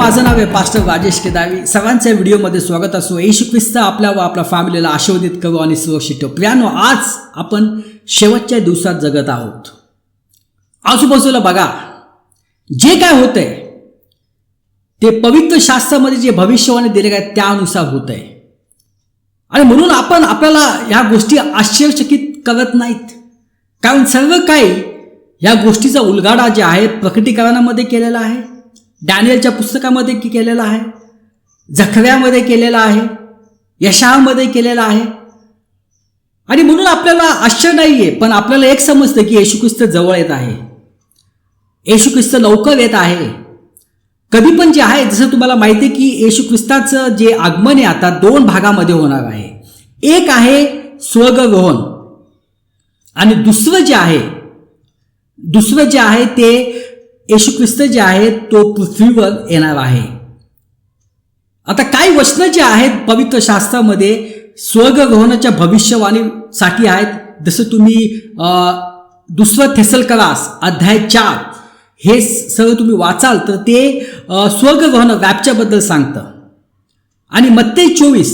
माझं नाव आहे पास्टर राजेश केदावी सर्वांच्या व्हिडिओमध्ये स्वागत असो येशू ख्रिस्त आपल्या व आपल्या फॅमिलीला आशीर्वादित करू आणि सुरक्षित ठेवू. प्रियानो आज आपण शेवटच्या दिवसात जगत आहोत. आजूबाजूला बघा जे काय होतंय ते पवित्र शास्त्रामध्ये जे भविष्यवाणी दिले काय त्यानुसार होत आहे आणि म्हणून आपण आपल्याला ह्या गोष्टी आश्चर्यचकित करत नाहीत. कारण सर्व काही या गोष्टीचा उलगाडा जे आहे प्रकटीकरणामध्ये केलेला आहे. डॅनियलच्या पुस्तकामध्ये की केलेला आहे? जखव्यामध्ये केलेला आहे? यशामध्ये केलेला आहे? आणि म्हणून आपल्याला आश्चर्य नाही आहे पण आपल्याला एक समजतं की येशू ख्रिस्त जवळ येत आहे. येशू ख्रिस्त लवकर येत आहे. कधी पण जे आहे जसं तुम्हाला माहिती आहे की येशू ख्रिस्ताचं जे आगमन आहे आता दोन भागामध्ये होणार आहे. एक आहे स्वर्गरोहण आणि दुसरं जे आहे दुसरं जे आहे ते येशू ख्रिस्त जे आहे तो पृथ्वीवर येणार आहे. आता काही वचनं जे आहेत पवित्र शास्त्रामध्ये स्वर्गरोहणाच्या भविष्यवाणीसाठी आहेत. जसं तुम्ही दुसरं थेसल करास अध्याय चार हे सगळं तुम्ही वाचाल तर ते अं, व्याप्च्याबद्दल सांगतं. आणि मत्ते चोवीस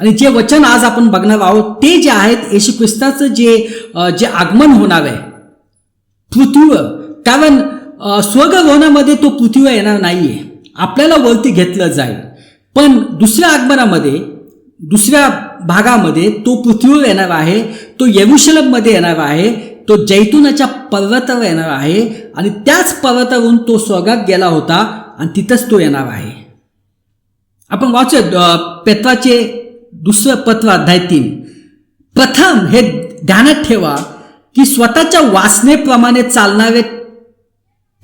आणि जे वचन आज आपण बघणार आहोत ते जे आहेत येशू ख्रिस्ताचं जे जे आगमन होणार आहे पृथ्वीवर कारण अं, तो पृथ्वीवर येणार नाहीये. आपल्याला वरती घेतलं जाईल. पण दुसऱ्या आगमनामध्ये दुसऱ्या भागामध्ये तो पृथ्वीवर येणार आहे तो येरुशलममध्ये येणार आहे तो जैतुनाच्या पर्वतावर येणार आहे आणि त्याच पर्वतावरून तो स्वर्गात गेला होता आणि तिथंच तो येणार आहे. आपण वाचूया पेत्राचे दुसरं पत्र अध्याय तीन. प्रथम हे ध्यानात ठेवा की स्वतःच्या वासनेप्रमाणे चालणारे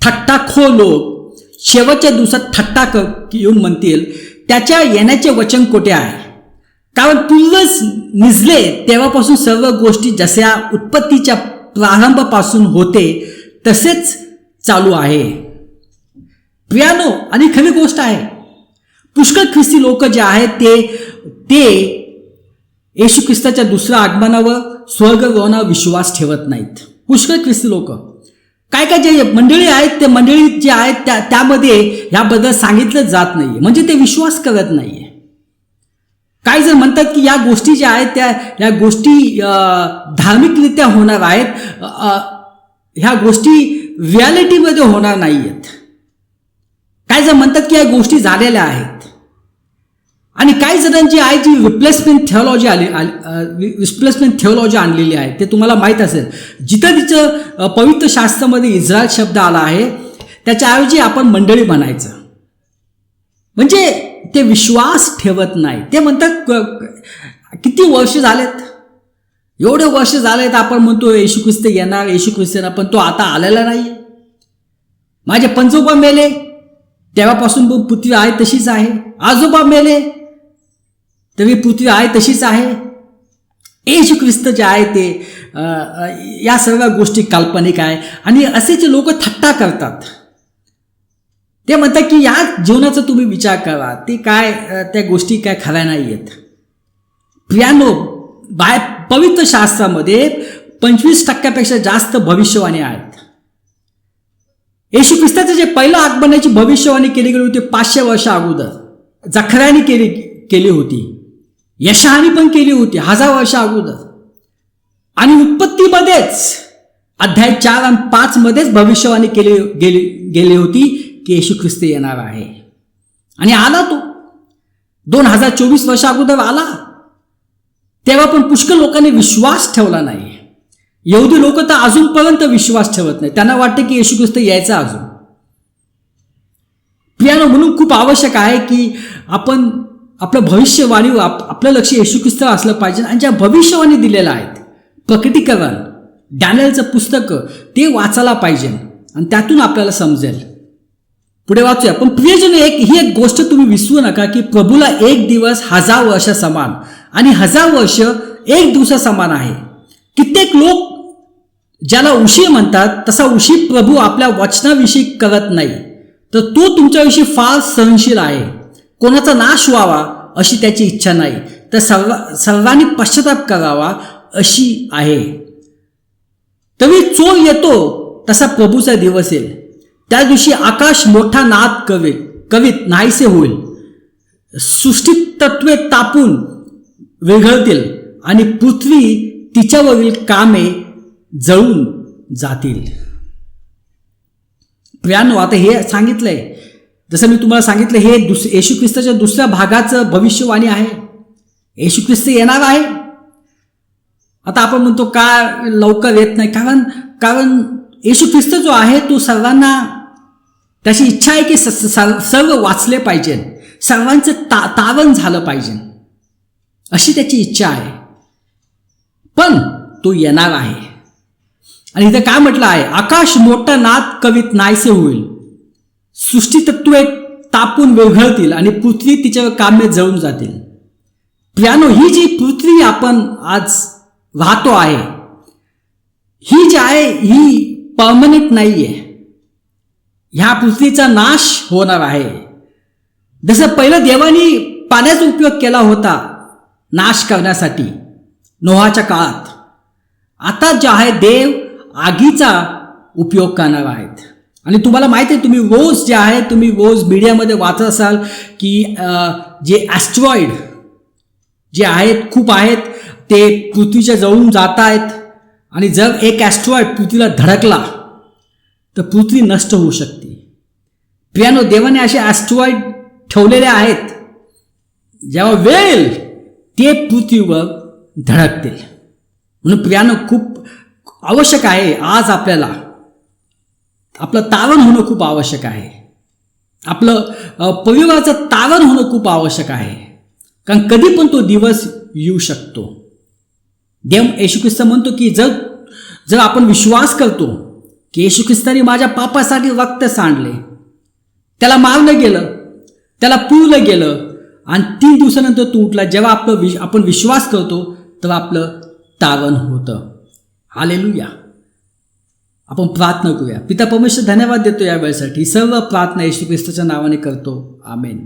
थट्टाखो लोक शेवटच्या दिवसात थट्टा क- येऊन म्हणतील त्याच्या येण्याचे वचन कोठे आहे? कारण पूर्वच निजले तेव्हापासून सर्व गोष्टी जशा उत्पत्तीच्या प्रारंभापासून होते तसेच चालू आहे. प्रियानो आणि खरी गोष्ट आहे पुष्कळ ख्रिस्ती लोक जे आहेत ते ते येशू ख्रिस्ताच्या दुसऱ्या आगमनावर स्वर्गरोहणावर विश्वास ठेवत नाहीत. पुष्कळ ख्रिस्ती लोक काय काय जे मंडळी आहेत ते मंडळी जे आहेत त्या त्यामध्ये याबद्दल सांगितलं जात नाही म्हणजे ते विश्वास करत नाहीये. काही जण म्हणतात की या गोष्टी ज्या आहेत त्या या गोष्टी धार्मिकरित्या होणार आहेत. ह्या गोष्टी रियालिटीमध्ये होणार नाही आहेत काही जण म्हणतात की या गोष्टी झालेल्या आहेत. आणि काही जणांची आहे जी रिप्लेसमेंट थिओलॉजी आली रिप्लेसमेंट थिओलॉजी आणलेली आहे ते तुम्हाला माहीत असेल. जिथं तिचं पवित्र शास्त्रामध्ये इस्रायल शब्द आला आहे त्याच्याऐवजी आपण मंडळी म्हणायचं. म्हणजे ते विश्वास ठेवत नाही. ते म्हणतात क- किती वर्ष झालेत? एवढे वर्ष झालेत आपण म्हणतो येशू ख्रिस्त येणार येशू ख्रिस्त येणार पण तो आता आलेला नाही. माझे पंजोबा मेले तेव्हापासून पृथ्वी आहे तशीच आहे. आजोबा मेले तरी पृथ्वी आहे तशीच आहे. येशू ख्रिस्त जे आहे ते या सर्व गोष्टी काल्पनिक आहे. आणि असे जे लोक थट्टा करतात ते म्हणतात की या जीवनाचा तुम्ही विचार करा. ते काय त्या गोष्टी काय खऱ्या नाही आहेत प्रियानो बाय पवित्र शास्त्रामध्ये पंचवीस टक्क्यापेक्षा जास्त भविष्यवाणी आहेत. येशू ख्रिस्ताचं जे पहिलं आगमनाची भविष्यवाणी केली गेली होती पाचशे वर्ष अगोदर. जखऱ्याने केली केली होती. यशाने पण केली होती हजार वर्ष अगोदर. आणि उत्पत्तीमध्येच अध्याय चार आणि पाच मध्येच भविष्यवाणी केली गेली गेली होती की येशू ख्रिस्त येणार आहे. आणि आला तो. दोन हजार चोवीस वर्ष अगोदर आला. तेव्हा पण पुष्कळ लोकांनी विश्वास ठेवला नाही. यहुदी लोक तर अजूनपर्यंत विश्वास ठेवत नाही. त्यांना वाटतं की येशू ख्रिस्त यायचा अजून. प्रियानो म्हणून खूप आवश्यक आहे की आपण आपलं भविष्यवाणी आप आपलं लक्ष येशू ख्रिस्त असलं पाहिजे आणि ज्या भविष्यवाणी दिलेल्या आहेत प्रकटीकरण डॅनियलचं पुस्तक ते वाचायला पाहिजे आणि त्यातून आपल्याला समजेल. पुढे वाचूया. पण प्रियजन एक ही एक गोष्ट तुम्ही विसरू नका की प्रभूला एक दिवस हजार वर्ष समान आणि हजार वर्ष एक दिवसा समान आहे. कित्येक लोक ज्याला उशी म्हणतात तसा उशी प्रभू आपल्या वचनाविषयी करत नाही. तर तो तुमच्याविषयी फार सहनशील आहे. कोणाचा नाश व्हावा अशी त्याची इच्छा नाही. तर सर्व सर्वांनी पश्चाताप करावा अशी आहे. तरी चोर येतो तसा प्रभूचा दिवस येईल. त्या दिवशी आकाश मोठा नाद कवे कवित नाहीसे होईल. सृष्टी तत्वे तापून विघळतील आणि पृथ्वी तिच्यावरील कामे जळून जातील. प्रियानो आता हे सांगितलंय जसं मी तुम्हाला सांगितलं हे दुस येशू ख्रिस्ताच्या दुसऱ्या भागाचं भविष्यवाणी आहे. येशू ख्रिस्त येणार आहे. आता आपण म्हणतो का लवकर येत नाही? कारण कारण येशू ख्रिस्त जो आहे तो सर्वांना त्याची इच्छा आहे की स- सर्व वाचले पाहिजे. सर्वांचं ता तारण झालं पाहिजे. अशी त्याची इच्छा आहे. पण तो येणार आहे. आणि इथं काय म्हटलं आहे? आकाश मोठा नाद कवित नाहीसे होईल. सृष्टी तत्वे तापून विरघळतील आणि पृथ्वी तिच्यावर कामे जळून जातील. प्रियानो ही जी पृथ्वी आपण आज वाहतो आहे ही जी आहे ही परमनंट नाही आहे ह्या पृथ्वीचा नाश होणार आहे. जसं पहिलं देवानी पाण्याचा उपयोग केला होता नाश करण्यासाठी नोहाच्या काळात. आता जे आहे देव आगीचा उपयोग करणार आहेत. आणि तुम्हाला माहिती आहे तुम्ही रोज जे आहे तुम्ही रोज मीडियामध्ये वाचत असाल की जे ॲस्ट्रॉइड जे आहेत खूप आहेत ते पृथ्वीच्या जवळून जात आहेत. आणि जर एक ॲस्ट्रॉइड पृथ्वीला धडकला तर पृथ्वी नष्ट होऊ शकते. प्रियानो देवाने असे ॲस्ट्रॉइड ठेवलेले आहेत जेव्हा वेळ येईल ते पृथ्वीवर धडकतील. म्हणून प्रियानो खूप आवश्यक आहे आज आपल्याला आपलं तारण होणं खूप आवश्यक आहे. आपलं परिवाराचं तारण होणं खूप आवश्यक आहे. कारण कधी पण तो दिवस येऊ शकतो. देव येशू ख्रिस्त म्हणतो की जर जर आपण विश्वास करतो की येशू ख्रिस्ताने माझ्या पापासाठी रक्त सांडले त्याला मारलं गेलं त्याला पुरलं गेलं आणि तीन दिवसानंतर तो उठला. जेव्हा आपलं विश आपण विश्वास करतो तेव्हा आपलं तारण होतं. हालेलुया. आपण प्रार्थना करूया. पिता परमेश्वर धन्यवाद देतो या वेळेसाठी. सर्व प्रार्थना येशू ख्रिस्ताच्या नावाने करतो. आमेन.